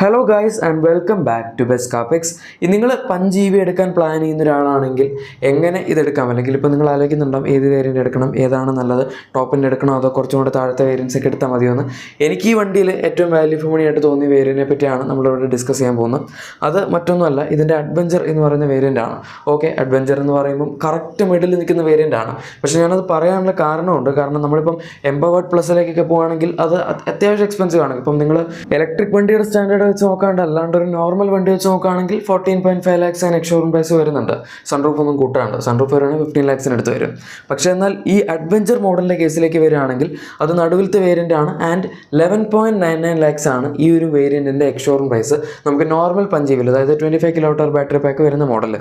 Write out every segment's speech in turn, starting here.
Hello guys and welcome back to best കാപ്പിക്സ് നിങ്ങൾ Punch B എടുക്കാൻ plan ചെയ്യുന്ന ഒരാളാണെങ്കിൽ എങ്ങനെ ഇതെടുക്കാം? അല്ലെങ്കിൽ ഇപ്പോൾ നിങ്ങൾ ആലോചിക്കുന്നുണ്ടാവും ഏത് വേരിയന്റ് എടുക്കണം ഏതാണ് നല്ലത് ടോപ്പിന്റെ എടുക്കണോ അതോ കുറച്ചും കൂടെ താഴത്തെ വേരിയൻസ് ഒക്കെ എടുത്താൽ മതിയെന്ന്. എനിക്ക് ഈ വണ്ടിയിൽ ഏറ്റവും വാല്യൂ ഫോർ മണി ആയിട്ട് തോന്നിയ വേരിയന്റിനെ പറ്റിയാണ് നമ്മളിവിടെ ഡിസ്കസ് ചെയ്യാൻ പോകുന്നത്. അത് മറ്റൊന്നുമല്ല ഇതിന്റെ അഡ്വഞ്ചർ എന്ന് പറയുന്ന വേരിയന്റ് ആണ്. ഓക്കെ അഡ്വഞ്ചർ എന്ന് പറയുമ്പം കറക്റ്റ് മിഡിൽ നിൽക്കുന്ന വേരിയന്റ് ആണ്. പക്ഷേ ഞാനത് പറയാനുള്ള കാരണമുണ്ട്. കാരണം നമ്മളിപ്പം എംപവേർഡ് പ്ലസിലേക്കൊക്കെ പോവുകയാണെങ്കിൽ അത് അത് അത്യാവശ്യം എക്സ്പെൻസീവ് ആണ്. ഇപ്പം നിങ്ങൾ ഇലക്ട്രിക് വണ്ടിയുടെ സ്റ്റാൻഡേർഡ് വെച്ച് നോക്കാണ്ട് അല്ലാണ്ട് ഒരു നോർമൽ വണ്ടി വെച്ച് നോക്കുകയാണെങ്കിൽ ഫോർട്ടീൻ പോയിന്റ് ഫൈവ് ലാക്സ് അതിന് എക്സ്ഷോറൂം പ്രൈസ് വരുന്നുണ്ട്. സൺറൂഫ് ഒന്നും കൂട്ടാണ്ട്. സൺറൂഫ് വരുവാണെങ്കിൽ ഫിഫ്റ്റീൻ ലാക്സിന് അടുത്ത് വരും. പക്ഷേ എന്നാൽ ഈ അഡ്വഞ്ചർ മോഡലിന്റെ കേസിലേക്ക് വരികയാണെങ്കിൽ അത് നടുവിലത്തെ വേരിയന്റ് ആണ് and eleven point nine nine lakhs ആണ് ഈ ഒരു വേരിയന്റിന്റെ എക്സ്ഷോറൂം പ്രൈസ് നമുക്ക് നോർമൽ പഞ്ചീവിൽ അതായത് twenty five kilo hour battery pack വരുന്ന മോഡൽ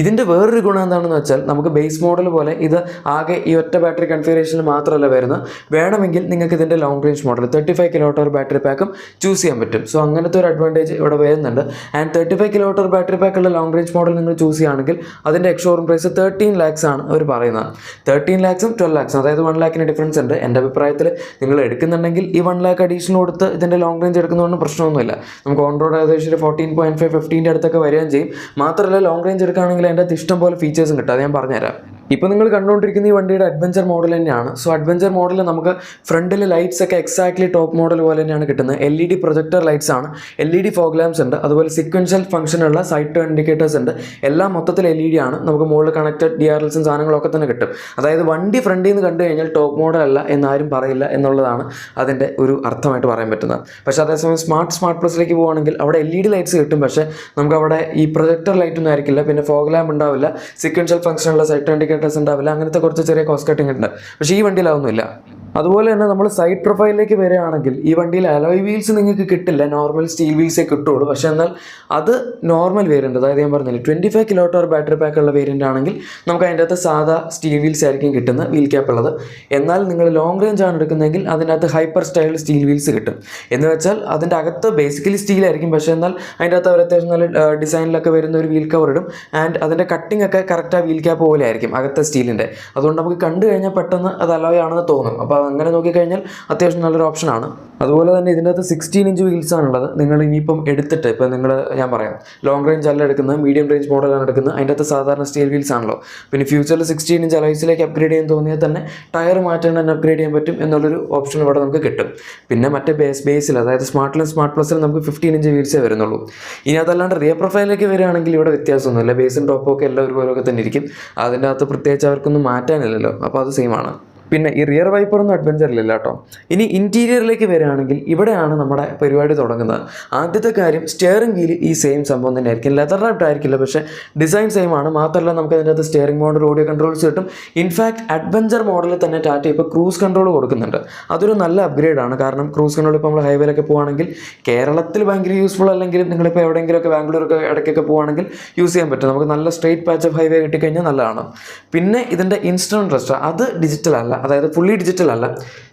ഇതിന്റെ വേറൊരു ഗുണം എന്താണെന്ന് വെച്ചാൽ നമുക്ക് ബേസ് മോഡൽ പോലെ ഇത് ആകെ ഈ ഒറ്റ ബാറ്ററി കൺഫിഗറേഷനിൽ മാത്രമല്ല വരുന്നത്. വേണമെങ്കിൽ നിങ്ങൾക്ക് ഇതിന്റെ long range model thirty five kilo hour battery പാക്കും choose ചെയ്യാൻ പറ്റും. സോ അങ്ങനത്തെ ഒരു അഡ്വാന്റേജ് ഇവിടെ വരുന്നുണ്ട്. And thirty five kilometre battery പാക്കുള്ള long range model നിങ്ങൾ ചൂസ് ചെയ്യുകയാണെങ്കിൽ അതിന്റെ എക്സ്ഷോറൂം പ്രൈസ് തേർട്ടീൻ ലാക്സ് ആണ് അവർ പറയുന്നത്. തേർട്ടീൻ ലാക്സും ട്വൽവ് ലാക്സും അതായത് വൺ ലാക്കിന് ഡിഫറൻസ് ഉണ്ട്. എന്റെ അഭിപ്രായത്തിൽ നിങ്ങൾ എടുക്കുന്നുണ്ടെങ്കിൽ ഈ വൺ ലാക്ക് അഡീഷണൽ കൊടുത്ത് ഇതിന്റെ ലോങ് റേഞ്ച് എടുക്കുന്നതുകൊണ്ട് പ്രശ്നമൊന്നുമില്ല. നമുക്ക് ഓൺ റോഡ് ഏകദേശം ഒരു ഫോർട്ടീൻ പോയിന്റ് ഫൈവ് ഫിഫ്റ്റീന്റെ അടുത്തൊക്കെ വരികയും ചെയ്യും. മാത്രമല്ല ലോങ് റേഞ്ച് എടുക്കുകയാണെങ്കിൽ അതിന്റെ അകത്ത് ഇഷ്ടം പോലെ ഫീച്ചേഴ്സും കിട്ടും. അത് ഞാൻ പറഞ്ഞുതരാം. ഇപ്പോൾ നിങ്ങൾ കണ്ടുകൊണ്ടിരിക്കുന്ന ഈ വണ്ടിയുടെ അഡ്വഞ്ചർ മോഡൽ തന്നെയാണ്. സോ അഡ്വഞ്ചർ മോഡലിൽ നമുക്ക് ഫ്രണ്ടിൽ ലൈറ്റ്സ് ഒക്കെ എക്സാക്ട്ലി ടോപ്പ് മോഡൽ പോലെ തന്നെയാണ് കിട്ടുന്നത്. L E D projector lights ആണ്. L E D fog lamps ഉണ്ട് അതുപോലെ സിക്വൻഷ്യൽ ഫംഗ്ഷനുള്ള സൈഡ് ടു ഇൻഡിക്കേറ്റേഴ്സ് ഉണ്ട്. എല്ലാം മൊത്തത്തിൽ എൽ ഇ ഡി ആണ്. നമുക്ക് മുകളിൽ കണക്റ്റഡ് ഡി ആർ എൽസും സാധനങ്ങളൊക്കെ തന്നെ കിട്ടും. അതായത് വണ്ടി ഫ്രണ്ടിൽ നിന്ന് കണ്ടു കഴിഞ്ഞാൽ ടോപ്പ് മോഡൽ അല്ല എന്നാരും പറയില്ല എന്നുള്ളതാണ് അതിന്റെ ഒരു അർത്ഥമായിട്ട് പറയാൻ പറ്റുന്നത്. പക്ഷേ അതേസമയം സ്മാർട്ട് സ്മാർട്ട് പ്ലസിലേക്ക് പോകുകയാണെങ്കിൽ അവിടെ എൽ ഇ ഡി ലൈറ്റ്സ് കിട്ടും. പക്ഷേ നമുക്ക് അവിടെ ഈ പ്രൊജക്ടർ ലൈറ്റ് ഒന്നും ആയിരിക്കില്ല. പിന്നെ ഫോഗ് ലാമ്പ് ഉണ്ടാവില്ല. സിക്വൻഷ്യൽ ഫംഗ്ഷനുള്ള സൈഡ് ഇൻഡിക്കേറ്റേഴ്സ് ഉണ്ടാവില്ല. അങ്ങനത്തെ കുറച്ച് ചെറിയ കോസ്റ്റ് കട്ടിങ് ഉണ്ട്. പക്ഷേ ഈ വണ്ടിയിൽ അതുപോലെ തന്നെ നമ്മൾ സൈഡ് പ്രൊഫൈലിലേക്ക് വരികയാണെങ്കിൽ ഈ വണ്ടിയിൽ അലോയ് വീൽസ് നിങ്ങൾക്ക് കിട്ടില്ല നോർമൽ സ്റ്റീൽ വീൽസേ കിട്ടുള്ളൂ പക്ഷേ എന്നാൽ അത് നോർമൽ വേരിയന്റ് അതായത് ഞാൻ പറഞ്ഞില്ല twenty five kilo hour battery pack ഉള്ള വേരിയന്റ് ആണെങ്കിൽ നമുക്ക് അതിന്റെ അകത്ത് സാധാ സ്റ്റീൽ വീൽസ് ആയിരിക്കും കിട്ടുന്ന വീൽ ക്യാപ്പ് ഉള്ളത്. എന്നാൽ നിങ്ങൾ ലോങ് റേഞ്ച് ആണ് എടുക്കുന്നതെങ്കിൽ അതിനകത്ത് ഹൈപ്പർ സ്റ്റൈൽ സ്റ്റീൽ വീൽസ് കിട്ടും. എന്ന് വെച്ചാൽ അതിന്റെ അകത്ത് ബേസിക്കലി സ്റ്റീൽ ആയിരിക്കും. പക്ഷേ എന്നാൽ അതിന്റെ അകത്ത് അവർ അത്യാവശ്യം നല്ല ഡിസൈനിലൊക്കെ വരുന്ന ഒരു വീൽ കവർ ഇടും. ആൻഡ് അതിന്റെ കട്ടിംഗ് ഒക്കെ കറക്റ്റ് ആ വീൽ ക്യാപ്പ് പോലെ ആയിരിക്കും അകത്തെ സ്റ്റീലിന്റെ അതുകൊണ്ട് നമുക്ക് കണ്ടു കഴിഞ്ഞാൽ പെട്ടെന്ന് അത് അലോയ് ആണെന്ന് തോന്നും. അപ്പോൾ അങ്ങനെ നോക്കിക്കഴിഞ്ഞാൽ അത്യാവശ്യം നല്ലൊരു ഓപ്ഷനാണ് അതുപോലെ തന്നെ ഇതിന്റെ അകത്ത് സിക്സ്റ്റീൻ ഇഞ്ച് വീൽസ് ആണുള്ളത്. നിങ്ങൾ ഇനിയിപ്പം എടുത്തിട്ട് ഇപ്പം നിങ്ങൾ ഞാൻ പറയാം ലോങ് റേഞ്ച് അല്ല എടുക്കുന്നത് മീഡിയം റേഞ്ച് മോഡലാണ് എടുക്കുന്നത്. അതിന്റെ അകത്ത് സാധാരണ സ്റ്റീൽ വീൽസ് ആണല്ലോ. പിന്നെ ഫ്യൂച്ചറിൽ സിക്സ്റ്റീൻ ഇഞ്ച് അലോയ്സിലേക്ക് അപ്ഗ്രേഡ് ചെയ്യാൻ തോന്നിയാൽ തന്നെ ടയർ മാറ്റാൻ തന്നെ അപ്ഗ്രേഡ് ചെയ്യാൻ പറ്റും എന്നുള്ളൊരു ഓപ്ഷൻ ഇവിടെ നമുക്ക് കിട്ടും. പിന്നെ മറ്റേ ബേസ് ബേസിൽ അതായത് സ്മാർട്ടിലും സ്മാർട്ട് പ്ലസിലും നമുക്ക് ഫിഫ്റ്റീൻ ഇഞ്ച് വീൽസേ വരുന്നുള്ളൂ. ഇനി അതല്ലാണ്ട് റിയർ പ്രൊഫൈലിലേക്ക് വരികയാണെങ്കിൽ ഇവിടെ വ്യത്യാസമൊന്നുമില്ല. ബേസും ടോപ്പും ഒക്കെ എല്ലാം ഒരുപോലെയൊക്കെ തന്നെ ഇരിക്കും. അതിന്റെ അകത്ത് പ്രത്യേകിച്ച് അവർക്കൊന്നും മാറ്റാനില്ലല്ലോ. അപ്പോൾ അത് സെയിം ആണ്. പിന്നെ ഈ റിയർ വൈപ്പറൊന്നും അഡ്വഞ്ചറിലില്ല കേട്ടോ ഇനി ഇന്റീരിയറിലേക്ക് വരികയാണെങ്കിൽ ഇവിടെയാണ് നമ്മുടെ പരിപാടി തുടങ്ങുന്നത്. ആദ്യത്തെ കാര്യം സ്റ്റിയറിംഗ് വീൽ ഈ സെയിം സംഭവം തന്നെ ആയിരിക്കും ലെതർ റാപ്ഡ് ആയിരിക്കില്ല പക്ഷേ ഡിസൈൻ സെയിം ആണ്. മാത്രമല്ല നമുക്ക് അതിന്റെ അകത്ത് സ്റ്റിയറിംഗ് മോഡൽ ഓഡിയോ കൺട്രോൾസ് കിട്ടും ഇൻഫാക്ട് അഡ്വഞ്ചർ മോഡലിൽ തന്നെ ടാറ്റ ഇപ്പോൾ ക്രൂസ് കൺട്രോൾ കൊടുക്കുന്നുണ്ട്. അതൊരു നല്ല അപ്ഗ്രേഡ് ആണ്. കാരണം ക്രൂസ് കൺട്രോൾ ഇപ്പോൾ നമ്മൾ ഹൈവേയിലൊക്കെ പോവുകയാണെങ്കിൽ കേരളത്തിൽ ഭയങ്കര യൂസ്ഫുൾ അല്ലെങ്കിലും നിങ്ങളിപ്പോൾ എവിടെയെങ്കിലുമൊക്കെ ബാംഗ്ലൂരൊക്കെ ഇടയ്ക്കൊക്കെ പോവുകയാണെങ്കിൽ യൂസ് ചെയ്യാൻ പറ്റും. നമുക്ക് നല്ല സ്ട്രേറ്റ് പാച്ച് ഓഫ് ഹൈവേ കിട്ടിക്കഴിഞ്ഞാൽ നല്ലതാണ്. പിന്നെ ഇതിന്റെ ഇൻസ്റ്റന്റ് റെസ്റ്റർ അത് ഡിജിറ്റൽ അല്ല. അതായത് ഫുള്ളി ഡിജിറ്റൽ അല്ല.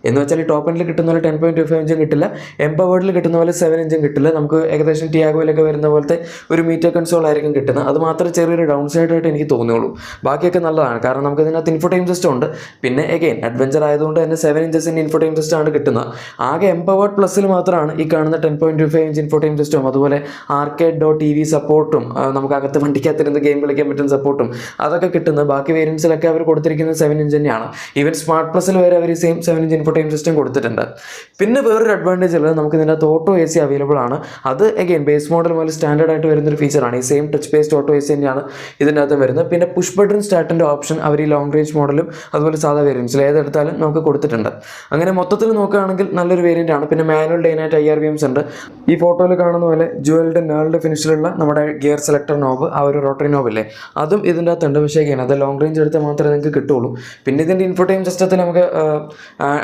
എന്ന് വെച്ചാൽ ഈ ടോപ്പ് എൻഡിൽ കിട്ടുന്ന പോലെ ടെൻ പോയിന്റ് ടു ഫൈവ് ഇഞ്ചും കിട്ടില്ല. എംപവേർഡിൽ കിട്ടുന്ന പോലെ സെവൻ ഇഞ്ചും കിട്ടില്ല. നമുക്ക് ഏകദേശം ടിയാഗോയിലൊക്കെ വരുന്ന പോലത്തെ ഒരു മീറ്റർ കൺസോൾ ആയിരിക്കും കിട്ടുന്നത്. അത് മാത്രം ചെറിയൊരു ഡൗൺ സൈഡ് ആയിട്ട് എനിക്ക് തോന്നിയുള്ളൂ ബാക്കിയൊക്കെ നല്ലതാണ്. കാരണം നമുക്ക് ഇതിനകത്ത് ഇൻഫോടൈം സിസ്റ്റം ഉണ്ട്. പിന്നെ എഗെയിൻ അഡ്വഞ്ചർ ആയതുകൊണ്ട് തന്നെ സെവൻ ഇഞ്ചസിന്റെ ഇൻഫോടൈം സിസ്റ്റം ആണ് കിട്ടുന്നത്. ആകെ എംപവേർഡ് പ്ലസ്സിൽ മാത്രമാണ് ഈ കാണുന്ന ten point two five inch infotainment സിസ്റ്റവും അതുപോലെ ആർക്കേഡ് ഡോ ടി വി സപ്പോർട്ടും നമുക്ക് അകത്ത് വണ്ടിക്കകത്തിരുന്ന് ഗെയിം കളിക്കാൻ പറ്റുന്ന സപ്പോർട്ടും അതൊക്കെ കിട്ടുന്നത്. ബാക്കി വേരിയൻസിലൊക്കെ അവർ കൊടുത്തിരിക്കുന്നത് സെവൻ ഇഞ്ച് തന്നെയാണ്. ഈവൻ പ്ലസ്സിൽ വരെ അവർ same seven inch infotainment system കൊടുത്തിട്ടുണ്ട്. പിന്നെ വേറൊരു അഡ്വാന്റേജ് ഉള്ളത് നമുക്ക് ഇതിന്റെ അകത്ത് ഓട്ടോ എ സി അവൈലബിൾ ആണ്. അത് എഗെയിൻ ബേസ് മോഡൽ പോലെ സ്റ്റാൻഡേർഡ് ആയിട്ട് വരുന്നൊരു ഫീച്ചറാണ് ഈ same touch based auto A C തന്നെയാണ് ഇതിന്റെ അകത്ത് വരുന്നത്. പിന്നെ പുഷ് ബട്ടൺ സ്റ്റാർട്ടിന്റെ ഓപ്ഷൻ അവർ ഈ ലോങ് റേഞ്ച് മോഡലും അതുപോലെ സാധാ വേരിയൻസിൽ ഏതെടുത്താലും നമുക്ക് കൊടുത്തിട്ടുണ്ട്. അങ്ങനെ മൊത്തത്തിൽ നോക്കുകയാണെങ്കിൽ നല്ലൊരു വേരിയന്റ് ആണ്. പിന്നെ manual day night I R V Ms ഉണ്ട്. ഈ ഫോട്ടോയിൽ കാണുന്ന പോലെ ജുവൽഡ് നേൾഡ് ഫിനിഷിലുള്ള നമ്മുടെ ഗിയർ സെലക്ടർ നോബ് ആ ഒരു റോട്ടറി നോബ് അല്ലേ അതും ഇതിന്റെ അകത്തുണ്ട് പക്ഷേ അത് ലോങ് റേഞ്ച് എടുത്താൽ മാത്രമേ നിങ്ങൾക്ക് കിട്ടുള്ളൂ പിന്നെ ഇതിന്റെ ഇൻഫോടൈം സിസ്റ്റത്തിൽ നമുക്ക്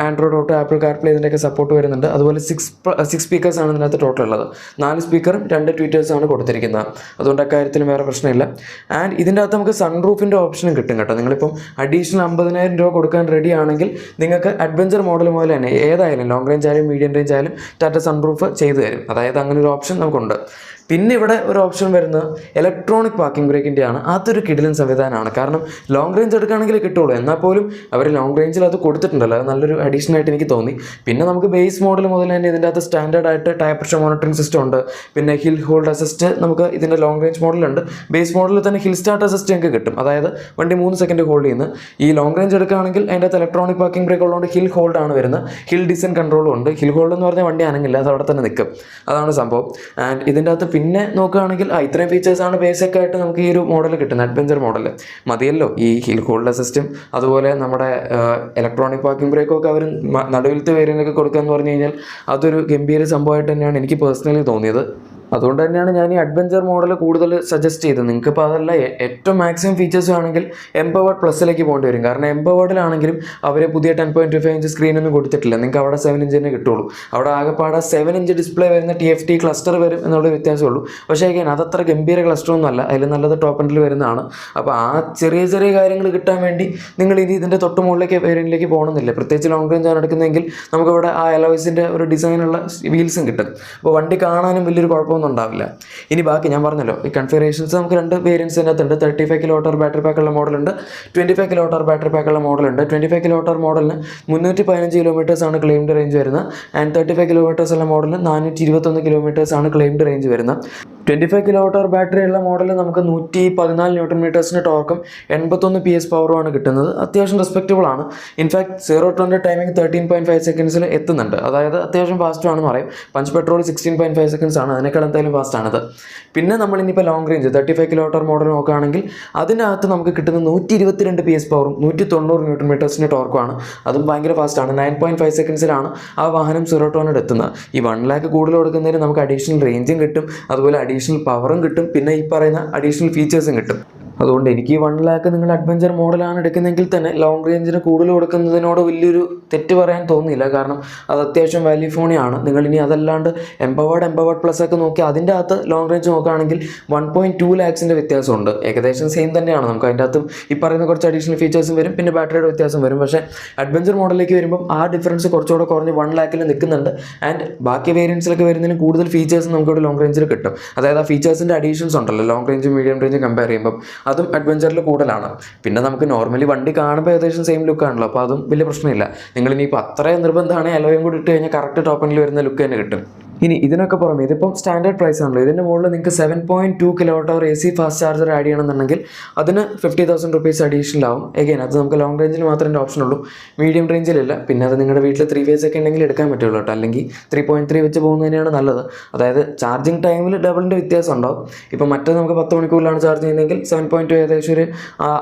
ആൻഡ്രോയിഡ് ഓട്ടോ ആപ്പിൾ കാർപ്ലേ ഇതിന്റെയൊക്കെ സപ്പോർട്ട് വരുന്നുണ്ട്. അതുപോലെ സിക്സ് സിക്സ് സ്പീക്കേഴ്സാണ് ഇതിനകത്ത് ടോട്ടൽ ഉള്ളത്. നാല് സ്പീക്കറും രണ്ട് ട്വീറ്റേഴ്സാണ് കൊടുത്തിരിക്കുന്നത്. അതുകൊണ്ട് അക്കാര്യത്തിലും വേറെ പ്രശ്നമില്ല. ആൻഡ് ഇതിന്റെ അകത്ത് നമുക്ക് സൺറൂഫിന്റെ ഓപ്ഷനും കിട്ടും കേട്ടോ. നിങ്ങളിപ്പം അഡീഷണൽ അമ്പതിനായിരം രൂപ കൊടുക്കാൻ റെഡി ആണെങ്കിൽ നിങ്ങൾക്ക് അഡ്വഞ്ചർ മോഡൽ പോലെ തന്നെ ഏതായാലും ലോങ് റേഞ്ച് ആയാലും മീഡിയം റേഞ്ച് ആയാലും ടാറ്റ സൺറൂഫ് ചെയ്തു തരും. അതായത് അങ്ങനെ ഒരു ഓപ്ഷൻ നമുക്കുണ്ട്. പിന്നെ ഇവിടെ ഒരു ഓപ്ഷൻ വരുന്നത് ഇലക്ട്രോണിക് പാർക്കിംഗ് ബ്രേക്കിന്റെ ആണ് അതൊരു കിടിലൻ സംവിധാനമാണ്. കാരണം ലോങ് റേഞ്ച് എടുക്കുകയാണെങ്കിൽ കിട്ടുള്ളൂ. എന്നാൽ പോലും അവർ ലോങ് റേഞ്ചിൽ അത് കൊടുത്തിട്ടുണ്ടല്ലോ. അത് നല്ലൊരു അഡീഷണൽ ആയിട്ട് എനിക്ക് തോന്നി. പിന്നെ നമുക്ക് ബേസ് മോഡൽ മുതൽ തന്നെ ഇതിന്റെ അകത്ത് സ്റ്റാൻഡേർഡ് ആയിട്ട് ടയർ പ്രഷർ മോണിറ്ററിംഗ് സിസ്റ്റം ഉണ്ട്. പിന്നെ ഹിൽ ഹോൾഡ് അസിസ്റ്റ് നമുക്ക് ഇതിന്റെ ലോങ് റേഞ്ച് മോഡലുണ്ട് ബേസ് മോഡലിൽ തന്നെ ഹിൽ സ്റ്റാർട്ട് അസിസ്റ്റ് ഞങ്ങൾക്ക് കിട്ടും. അതായത് വണ്ടി മൂന്ന് സെക്കൻഡ് ഹോൾഡ് ചെയ്യുന്നു. ഈ ലോങ് റേഞ്ച് എടുക്കുകയാണെങ്കിൽ അതിന്റെ ഇലക്ട്രോണിക് പാർക്കിംഗ് ബ്രേക്ക് ഉള്ളതുകൊണ്ട് ഹിൽ ഹോൾഡ് ആണ് വരുന്നത്. ഹിൽ ഡിസൈൻ കൺട്രോളും ഉണ്ട്. ഹിൽ ഹോൾഡ് എന്ന് പറഞ്ഞാൽ വണ്ടി അനങ്ങില്ല. അത് അവിടെ തന്നെ നിൽക്കും. അതാണ് സംഭവം. ആൻഡ് ഇതിന്റെ അകത്ത് പിന്നെ നോക്കുകയാണെങ്കിൽ ആ ഇത്രയും ഫീച്ചേഴ്സാണ് ബേസിക് ആയിട്ട് നമുക്ക് ഈ ഒരു മോഡൽ കിട്ടുന്നത് അഡ്വഞ്ചർ മോഡൽ മതിയല്ലോ ഈ ഹിൽ ഹോൾഡ് സിസ്റ്റം അതുപോലെ നമ്മുടെ ഇലക്ട്രോണിക് പാർക്കിംഗ് ബ്രേക്കും ഒക്കെ അവർ നടുവിലത്തെ വേരിയന്റൊക്കെ കൊടുക്കുക എന്ന് പറഞ്ഞു കഴിഞ്ഞാൽ അതൊരു ഗംഭീര സംഭവമായിട്ട് തന്നെയാണ് എനിക്ക് പേഴ്സണലി തോന്നിയത്. അതുകൊണ്ട് തന്നെയാണ് ഞാൻ ഈ അഡ്വഞ്ചർ മോഡൽ കൂടുതൽ സജസ്റ്റ് ചെയ്തത്. നിങ്ങൾക്ക് ഇപ്പോൾ അതല്ല ഏറ്റവും മാക്സിമം ഫീച്ചേഴ്സ് ആണെങ്കിൽ എംപവേർഡ് പ്ലസിലേക്ക് പോകേണ്ടി വരും. കാരണം എംപവേർഡിലാണെങ്കിലും അവർ പുതിയ ten point two five inch സ്ക്രീനൊന്നും കൊടുത്തിട്ടില്ല. നിങ്ങൾക്ക് അവിടെ സെവൻ ഇഞ്ച് തന്നെ കിട്ടുള്ളൂ. അവിടെ ആകെപ്പാടെ സെവൻ ഇഞ്ച് ഡിസ്പ്ലേ വരുന്ന ടി എഫ് ടി ക്ലസ്റ്റർ വരും എന്നുള്ള വ്യത്യാസമുള്ളൂ. പക്ഷേ ഞാൻ അതത്ര ഗംഭീര ക്ലസ്റ്റർ ഒന്നും അല്ല. അതിൽ നല്ലത് ടോപ്പ് എൻഡിൽ വരുന്നതാണ്. അപ്പോൾ ആ ചെറിയ ചെറിയ കാര്യങ്ങൾ കിട്ടാൻ വേണ്ടി നിങ്ങൾ ഇനി ഇതിന്റെ തൊട്ട് മുകളിലേക്ക് വേരിയന്റിലേക്ക് പോകണമെന്നില്ല. പ്രത്യേകിച്ച് ലോങ് റേഞ്ച് ആണ് എടുക്കുന്നതെങ്കിൽ നമുക്കിവിടെ ആ എലോയ്സിന്റെ ഒരു ഡിസൈനുള്ള വീൽസും കിട്ടും. അപ്പോൾ വണ്ടി കാണാനും വലിയൊരു കുഴപ്പമൊന്നും ഉണ്ടാവില്ല. ഇനി ബാക്കി ഞാൻ പറഞ്ഞല്ലോ ഈ കൺഫിഗറേഷൻസ് നമുക്ക് രണ്ട് വേരിയൻസ് അതിനകത്തുണ്ട് thirty five kilowatt hour battery പാക്കുള്ള മോഡലുണ്ട് twenty five kilowatt hour battery പാക്കുള്ള മോഡലുണ്ട് ട്വന്റി ഫൈവ് കിലോട്ടർ മോഡലിന് മുന്നൂറ്റി പതിനഞ്ച് കിലോമീറ്റേഴ്സ് ആണ് ക്ലെയിംഡ് റേഞ്ച് വരുന്നത്. ആൻഡ് തേർട്ടി ഫൈവ് കിലോമീറ്റേഴ്സ് ഉള്ള മോഡലിന് നാനൂറ്റി ഇരുപത്തൊന്ന് കിലോമീറ്റേഴ്സ് ആണ് ക്ലെയിംഡ് റേഞ്ച് വരുന്നത്. ട്വന്റി ഫൈവ് കിലോമീറ്റർ ബാറ്ററി ഉള്ള മോഡൽ നമുക്ക് നൂറ്റി പതിനാല് ന്യൂട്ടൺ മീറ്റേഴ്സിന്റെ ടോർക്കും എൺപത്തൊന്ന് പി എസ് പവറുമാണ് കിട്ടുന്നത്. അത്യാവശ്യം റെസ്പെക്റ്റബിൾ ആണ്. In fact zero to timing thirteen point five സെക്കൻഡ്സിൽ എത്തുന്നുണ്ട്. അതായത് അത്യാവശ്യം ഫാസ്റ്റുമാണെന്ന് പറയും. Punch petrol sixteen point five seconds ആണ്. അതിനേക്കാൾ എന്തായാലും ഫാസ്റ്റാണത് പിന്നെ നമ്മൾ ഇനിയിപ്പോൾ long range thirty five kilometre model നോക്കുകയാണെങ്കിൽ അതിനകത്ത് നമുക്ക് കിട്ടുന്ന നൂറ്റി ഇരുപത്തിരണ്ട് പി എസ് പവറും നൂറ്റി തൊണ്ണൂറ് ന്യൂട്ടൺ മീറ്റേഴ്സിന്റെ ടോർക്കുമാണ് അതും ഭയങ്കര ഫാസ്റ്റാണ് നയൻ പോയിന്റ് ഫൈവ് സെക്കൻഡ്സിലാണ് ആ വാഹനം സീറോ എത്തുന്നത് ഈ വൺ ലാക്ക് കൂടുതൽ കൊടുക്കുന്നതിന് നമുക്ക് അഡീഷണൽ റേഞ്ചും കിട്ടും. അതുപോലെ അഡീഷണൽ പവറും കിട്ടും. പിന്നെ ഈ പറയുന്ന അഡീഷണൽ ഫീച്ചേഴ്സും കിട്ടും. അതുകൊണ്ട് എനിക്ക് വൺ ലാക്ക് നിങ്ങൾ അഡ്വഞ്ചർ മോഡലാണ് എടുക്കുന്നതെങ്കിൽ തന്നെ ലോങ് റേഞ്ചിന് കൂടുതൽ കൊടുക്കുന്നതിനോട് വലിയൊരു തെറ്റ് പറയാൻ തോന്നിയില്ല കാരണം അത് അത്യാവശ്യം വാല്യൂ ഫോണിയാണ് നിങ്ങൾ ഇനി അതല്ലാണ്ട് എംപവേർഡ് എംപവേർഡ് പ്ലസ് ഒക്കെ നോക്കി അതിന്റെ അകത്ത് ലോങ് റേഞ്ച് നോക്കുകയാണെങ്കിൽ വൺ പോയിന്റ് ടു ലാക്സിന്റെ വ്യത്യാസമുണ്ട്. ഏകദേശം സെയിം തന്നെയാണ്. നമുക്ക് അതിന്റെ അകത്തും ഈ പറയുന്ന കുറച്ച് അഡീഷണൽ ഫീച്ചേഴ്സും വരും. പിന്നെ ബാറ്ററിയുടെ വ്യത്യാസം വരും. പക്ഷേ അഡ്വഞ്ചർ മോഡലിലേക്ക് വരുമ്പോൾ ആ ഡിഫറൻസ് കുറച്ചുകൂടെ കുറഞ്ഞ് വൺ ലാക്കിൽ നിൽക്കുന്നുണ്ട്. ആൻഡ് ബാക്കി വേരിയൻസിലൊക്കെ വരുന്നതിന് കൂടുതൽ ഫീച്ചേഴ്സ് നമുക്കിവിടെ ലോങ് റേഞ്ചിൽ കിട്ടും. അതായത് ആ ഫീച്ചേഴ്സിന്റെ അഡീഷൻസ് ഉണ്ടല്ലോ. Long range medium range compare ചെയ്യുമ്പോൾ അതും അഡ്വഞ്ചറിൽ കൂടുതലാണ്. പിന്നെ നമുക്ക് നോർമലി വണ്ടി കാണുമ്പോൾ ഏകദേശം സെയിം ലുക്ക് ആണല്ലോ. അപ്പോൾ അതും വലിയ പ്രശ്നമില്ല. നിങ്ങൾ ഇനിയിപ്പോൾ അത്രയും നിർബന്ധമാണ് അലോയും കൂടി ഇട്ട് കഴിഞ്ഞാൽ കറക്റ്റ് ടോപ്പനിൽ വരുന്ന ലുക്ക് തന്നെ കിട്ടും. ഇനി ഇതിനൊക്കെ പുറമെ ഇതിപ്പം സ്റ്റാൻഡേർഡ് പ്രൈസ് ആണല്ലോ. ഇതിന്റെ മുകളിൽ നിങ്ങൾക്ക് seven point two kilowatt hour A C fast charger add ചെയ്യണമെന്നുണ്ടെങ്കിൽ അതിന് ഫിഫ്റ്റി തൗസൻഡ് റുപ്പീസ് അഡീഷണൽ ആവും. എഗെയിൻ അത് നമുക്ക് ലോങ് റേഞ്ചിൽ മാത്രമേ ഓപ്ഷൻ ഉള്ളൂ. മീഡിയം റേഞ്ചിലല്ല പിന്നെ അത് നിങ്ങളുടെ വീട്ടിൽ ത്രീ ഫേസ് ഒക്കെ ഉണ്ടെങ്കിൽ എടുക്കാൻ പറ്റുള്ളൂ കേട്ടോ. അല്ലെങ്കിൽ ത്രീ പോയിന്റ് ത്രീ വെച്ച് പോകുന്നത് തന്നെയാണ് നല്ലത്. അതായത് ചാർജിങ് ടൈമിൽ ഡബിളിന്റെ വ്യത്യാസം ഉണ്ടാവും. ഇപ്പോൾ മറ്റേ നമുക്ക് പത്ത് മണിക്കൂറിലാണ് ചാർജ് ചെയ്യുന്നതെങ്കിൽ സെവൻ പോയിന്റ് ടു ഏകദേശം ഒരു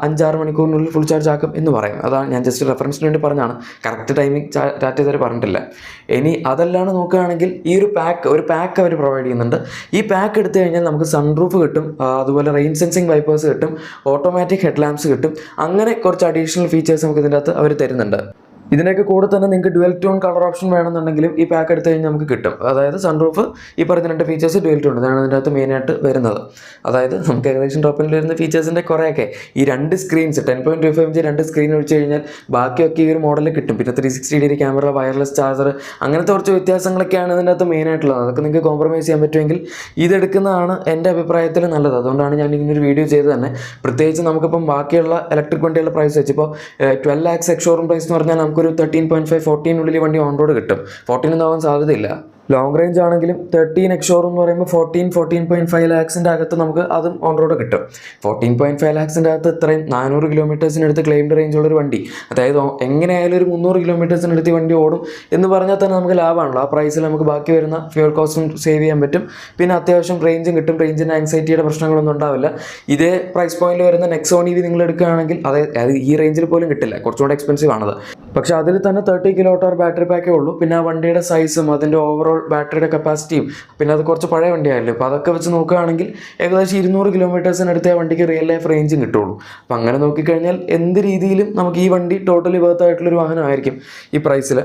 അഞ്ചാറ് മണിക്കൂറിനുള്ളിൽ ഫുൾ ചാർജ് ആക്കും എന്ന് പറയും. അതാണ് ഞാൻ ജസ്റ്റ് റെഫറൻസിന് വേണ്ടി പറഞ്ഞതാണ്. കറക്റ്റ് ടൈമിംഗ് ടാറ്റ ഇതുവരെ പറഞ്ഞിട്ടില്ല. ഇനി അതല്ലാണ്ട് നോക്കുകയാണെങ്കിൽ ഈ ഒരു പാക്ക് ഒരു പാക്ക് അവർ പ്രൊവൈഡ് ചെയ്യുന്നുണ്ട്. ഈ പാക്ക് എടുത്തു കഴിഞ്ഞാൽ നമുക്ക് സൺറൂഫ് കിട്ടും അതുപോലെ റെയിൻ സെൻസിങ് വൈപ്പേഴ്സ് കിട്ടും ഓട്ടോമാറ്റിക് ഹെഡ് ലാംപ്സ് കിട്ടും അങ്ങനെ കുറച്ച് അഡീഷണൽ ഫീച്ചേഴ്സ് നമുക്ക് ഇതിന്റെ അകത്ത് അവർ തരുന്നുണ്ട്. ഇതിനൊക്കെ കൂടെ തന്നെ നിങ്ങൾക്ക് ഡുവൽ ടോൺ കളർ ഓപ്ഷൻ വേണമെന്നുണ്ടെങ്കിലും ഈ പാക്ക് എടുത്തു കഴിഞ്ഞാൽ നമുക്ക് കിട്ടും. അതായത് സൺറൂഫ് ഈ പറഞ്ഞ രണ്ട് ഫീച്ചേഴ്സ് ഡുവൽ ടോൺ ഇതാണ് ഇതിന്റെ അകത്ത് മെയിനായിട്ട് വരുന്നത്. അതായത് നമുക്ക് ഏകദേശം ടോപ്പിൽ വരുന്ന ഫീച്ചേഴ്സിന്റെ കുറേയൊക്കെ. ഈ രണ്ട് screens ten point two five inch രണ്ട് സ്ക്രീൻ ഒഴിച്ച് കഴിഞ്ഞാൽ ബാക്കിയൊക്കെ ഈ ഒരു മോഡലിൽ കിട്ടും. പിന്നെ three sixty degree camera wireless charger അങ്ങനത്തെ കുറച്ച് വ്യത്യാസങ്ങളൊക്കെയാണ് ഇതിന്റെ അകത്ത് മെയിനായിട്ടുള്ളത് അതൊക്കെ നിങ്ങൾക്ക് കോംപ്രമൈസ് ചെയ്യാൻ പറ്റുമെങ്കിൽ ഇതെടുക്കുന്നതാണ് എന്റെ അഭിപ്രായത്തിൽ നല്ലത്. അതുകൊണ്ടാണ് ഞാൻ ഇങ്ങനൊരു വീഡിയോ ചെയ്ത് തന്നെ. പ്രത്യേകിച്ച് നമുക്കിപ്പം ബാക്കിയുള്ള ഇലക്ട്രിക് വണ്ടികളുടെ പ്രൈസ് വെച്ച് ഇപ്പോൾ twelve lakhs ex showroom price എന്ന് പറഞ്ഞാൽ നമുക്കൊരു തേർട്ടീൻ പോയിന്റ് ഫൈവ് ഫോർട്ടീനുള്ളിൽ വണ്ടി ഓൺ റോഡ് കിട്ടും. ഫോർട്ടീൻ ഒന്നും ആവാൻ സാധ്യതയില്ല. ലോങ് റേഞ്ച് ആണെങ്കിലും തേർട്ടീൻ എക്സോർ എന്ന് പറയുമ്പോൾ ഫോർട്ടീൻ ഫോർട്ടീൻ പോയിന്റ് ഫൈവ് ലാക്സിന്റെ അകത്ത് നമുക്ക് അതും ഓൺ റോഡ് കിട്ടും. ഫോർട്ടീൻ പോയിന്റ് ഫൈവ് ലാക്സിന്റെ അകത്ത് ഇത്രയും നാനൂറ് കിലോമീറ്റേഴ്സിനടുത്ത് ക്ലെയിംഡ് റേഞ്ചുള്ള ഒരു വണ്ടി. അതായത് എങ്ങനെയായാലും ഒരു മുന്നൂറ് കിലോമീറ്റേഴ്സിനടുത്ത് വണ്ടി ഓടും. എന്ന് പറഞ്ഞാൽ തന്നെ നമുക്ക് ലാഭമാണല്ലോ ആ പ്രൈസിൽ നമുക്ക് ബാക്കി വരുന്ന ഫ്യൂൽ കോസ്റ്റും സേവ് ചെയ്യാൻ പറ്റും. പിന്നെ അത്യാവശ്യം റേഞ്ചും കിട്ടും. റേഞ്ചിന്റെ ആൻസൈറ്റിയുടെ പ്രശ്നങ്ങളൊന്നും ഉണ്ടാവില്ല. ഇതേ പ്രൈസ് പോയിന്റിൽ വരുന്ന നെക്സോൺ ഇ വി നിങ്ങൾ എടുക്കുകയാണെങ്കിൽ അത് അത് ഈ റേഞ്ചിൽ പോലും കിട്ടില്ല. കുറച്ചുകൂടെ എക്സ്പെൻസീവ് ആണത്. പക്ഷെ അതിൽ തന്നെ തേർട്ടി കിലോ ടവർ ബാറ്ററി പാക്കേ ഉള്ളൂ. പിന്നെ ആ വണ്ടിയുടെ സൈസും അതിന്റെ ഓവറോൾ ബാറ്ററിയുടെ കപ്പാസിറ്റിയും പിന്നെ അത് കുറച്ച് പഴയ വണ്ടിയായല്ലോ. അപ്പോൾ അതൊക്കെ വെച്ച് നോക്കുകയാണെങ്കിൽ ഏകദേശം ഇരുന്നൂറ് കിലോമീറ്റേഴ്സിനടുത്ത് ആ വണ്ടിക്ക് റിയൽ ലൈഫ് റേഞ്ചും കിട്ടുള്ളൂ അപ്പം അങ്ങനെ നോക്കിക്കഴിഞ്ഞാൽ എന്ത് രീതിയിലും നമുക്ക് ഈ വണ്ടി ടോട്ടലി വേർത്ത് ആയിട്ടുള്ളൊരു വാഹനമായിരിക്കും ഈ പ്രൈസിൽ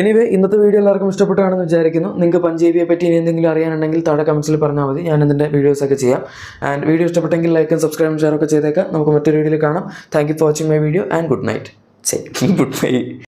എനിവേ ഇന്നത്തെ വീഡിയോ എല്ലാവർക്കും ഇഷ്ടപ്പെട്ടാണെന്ന് വിചാരിക്കുന്നു. നിങ്ങൾക്ക് പഞ്ചേബിയെ പറ്റി ഇനി എന്തെങ്കിലും അറിയാനുണ്ടെങ്കിൽ താഴെ കമൻസിൽ പറഞ്ഞാൽ മതി. ഞാൻ ഇതിന്റെ വീഡിയോസൊക്കെ ചെയ്യാം. ആൻഡ് വീഡിയോ ഇഷ്ടപ്പെട്ടെങ്കിൽ ലൈക്കും സബ്സ്ക്രൈബും ഷെയറൊക്കെ ചെയ്തേക്കാം. നമുക്ക് മറ്റൊരു വീഡിയോയിൽ കാണാം. Thank you for watching my video and good night good night